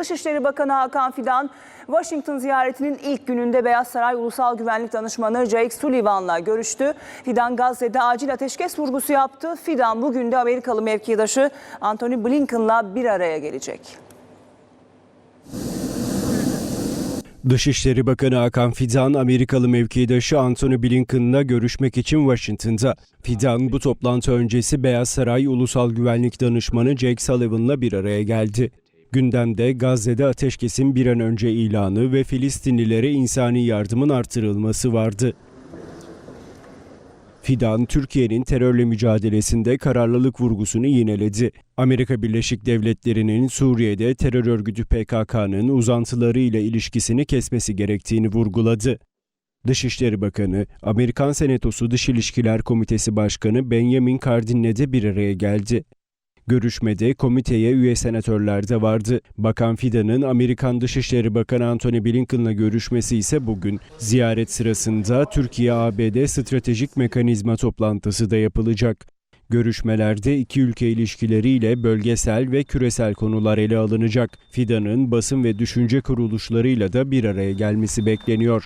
Dışişleri Bakanı Hakan Fidan, Washington ziyaretinin ilk gününde Beyaz Saray Ulusal Güvenlik Danışmanı Jake Sullivan'la görüştü. Fidan Gazze'de acil ateşkes vurgusu yaptı. Fidan bugün de Amerikalı mevkidaşı Antony Blinken'la bir araya gelecek. Dışişleri Bakanı Hakan Fidan, Amerikalı mevkidaşı Antony Blinken'la görüşmek için Washington'da. Fidan bu toplantı öncesi Beyaz Saray Ulusal Güvenlik Danışmanı Jake Sullivan'la bir araya geldi. Gündemde Gazze'de ateşkesin bir an önce ilanı ve Filistinlilere insani yardımın artırılması vardı. Fidan, Türkiye'nin terörle mücadelesinde kararlılık vurgusunu yineledi. Amerika Birleşik Devletleri'nin Suriye'de terör örgütü PKK'nın uzantılarıyla ilişkisini kesmesi gerektiğini vurguladı. Dışişleri Bakanı, Amerikan Senatosu Dış İlişkiler Komitesi Başkanı Benjamin Cardin'le de bir araya geldi. Görüşmede komiteye üye senatörler de vardı. Bakan Fidan'ın Amerikan Dışişleri Bakanı Antony Blinken'la görüşmesi ise bugün. Ziyaret sırasında Türkiye-ABD stratejik mekanizma toplantısı da yapılacak. Görüşmelerde iki ülke ilişkileriyle bölgesel ve küresel konular ele alınacak. Fidan'ın basın ve düşünce kuruluşlarıyla da bir araya gelmesi bekleniyor.